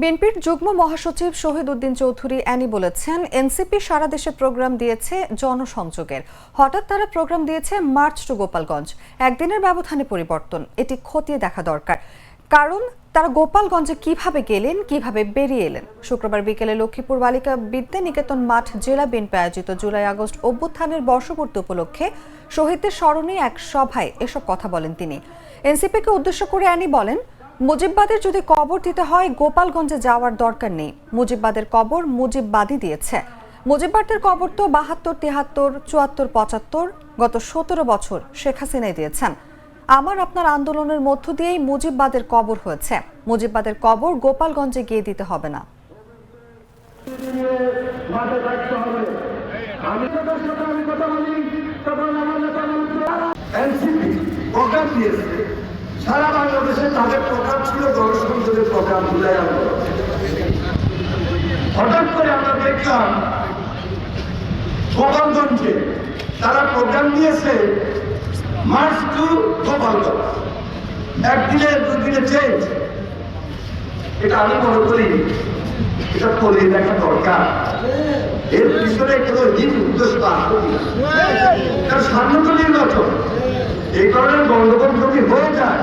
বিএনপির যুগ্ম মহাসচিব শহীদ উদ্দিন চৌধুরী অ্যানি বলেছেন, এনসিপি সারা দেশে প্রোগ্রাম দিয়েছে জনসংযোগের। হঠাৎ তারা প্রোগ্রাম দিয়েছে মার্চ টু গোপালগঞ্জ। একদিনের ব্যবধানে পরিবর্তন, এটি খতিয়ে দেখা দরকার। কারণ, তারা গোপালগঞ্জে কীভাবে গেলেন, কীভাবে বেরিয়ে এলেন? শুক্রবার বিকেলে লক্ষ্মীপুর বালিকা বিদ্যা নিকেতন মাঠ জেলা বিএনপি আয়োজিত জুলাই আগস্ট অভ্যুত্থানের বর্ষপূর্তি উপলক্ষে শহীদদের স্মরণে এক সভায় এসব কথা বলেন তিনি। এনসিপিকে উদ্দেশ্য করে অ্যানি বলেন মুজিববাদের যদি কবর দিতে হয়, গোপালগঞ্জে যাওয়ার দরকার নেই। মুজিববাদের কবর মুজিববাদই দিয়েছে। মুজিববাদের কবর তো বাহাত্তর, তিহাত্তর, চুয়াত্তর, পঁচাত্তর, গত সতেরো বছর শেখ হাসিনাই দিয়েছেন। আমার আপনার আন্দোলনের মধ্য দিয়েই মুজিববাদের কবর হয়েছে। মুজিববাদের কবর গোপালগঞ্জে গিয়ে দিতে হবে না। সারা বাংলাদেশে তাদের প্রোগ্রাম ছিল প্রোগ্রাম জুলাই আন্দোলন হঠাৎ করে আমরা দেখলাম গোপালগঞ্জে তারা প্রোগ্রাম দিয়েছে মার্চ টু গোপালগঞ্জ। একদিনে, দুদিনে চেঞ্জ এটা আমি মনে করি, এটা করে দেখা দরকার। এর পিছনে কোনো দিন উদ্দেশ্য আসবে কারণ সামনে তো নির্বাচন। এই কারণে গন্ডগোল যদি হয়ে যায়